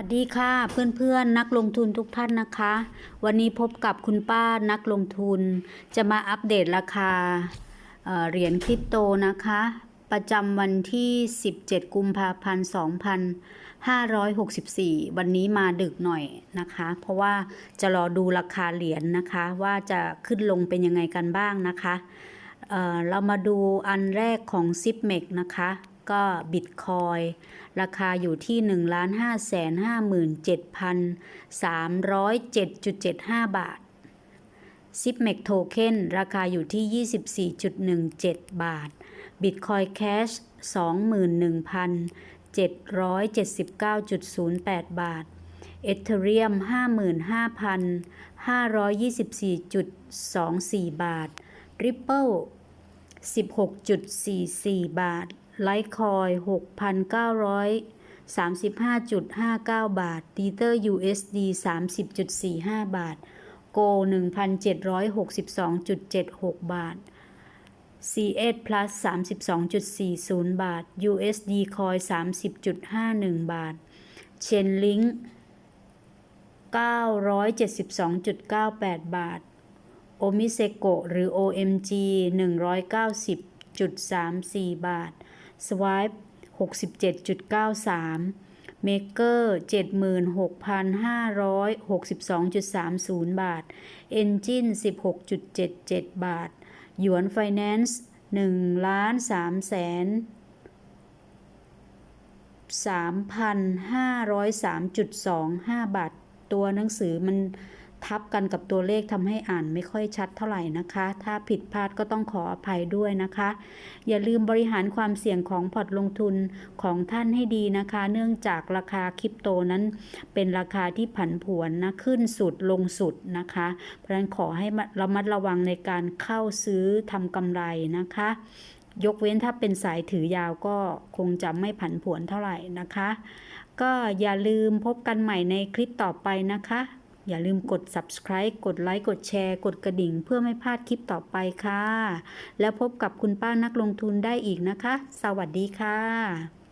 วัสดีค่ะเพื่อนๆนักลงทุนทุกท่านนะคะ วันนี้พบกับคุณป้านักลงทุน จะมาอัปเดตราคาเเหรียญคริปโตนะคะ ประจำวันที่ 17 กุมภาพันธ์ 2564 วันนี้มาดึกหน่อยนะคะ เพราะว่าจะรอดูราคาเหรียญนะคะ ว่าจะขึ้นลงเป็นยังไงกันบ้างนะคะเเรามาดูอันแรกของ z i p m e x นะคะ ก็บิตคอยราคาอยู่ที่ 1 5 5 7 307.75 บาท z i p m e x Token ราคาอยู่ที่ 24.17 บาท Bitcoin Cash 25,779.08 บาท Ethereum 55,524.24 บาท Ripple 16.44 บาท ไลท์คอย 6,935.59 บาท Tether USD 30.45 บาท Go 1,762.76 บาท C8 Plus 32.40 บาท USD Coin 30.51 บาท Chainlink 972.98 บาท โอมิเซโกหรือ OMG 190.34 บาท Swipe 67.93 Maker 76,562.30 บาท Engine 16.77 บาท หยวน Finance 1ล้าน3แสน3,503.25 บาท ตัวหนังสือมัน ทับกันกับตัวเลขทำให้อ่านไม่ค่อยชัดเท่าไหร่นะคะ ถ้าผิดพลาดก็ต้องขออภัยด้วยนะคะ อย่าลืมบริหารความเสี่ยงของพอร์ตลงทุนของท่านให้ดีนะคะ เนื่องจากราคาคริปโตนั้น เป็นราคาที่ผันผวนนะขึ้นสุดลงสุดนะคะ เพราะฉะนั้นขอให้ระมัดระวังในการเข้าซื้อทำกำไรนะคะ ยกเว้นถ้าเป็นสายถือยาวก็คงจะไม่ผันผวนเท่าไหร่นะคะ ก็อย่าลืมพบกันใหม่ในคลิปต่อไปนะคะ อย่าลืมกด subscribe กดไลค์ กดแชร์ กดกระดิ่ง เพื่อไม่พลาดคลิปต่อไปค่ะ แล้วพบกับคุณป้านักลงทุนได้อีกนะคะ สวัสดีค่ะ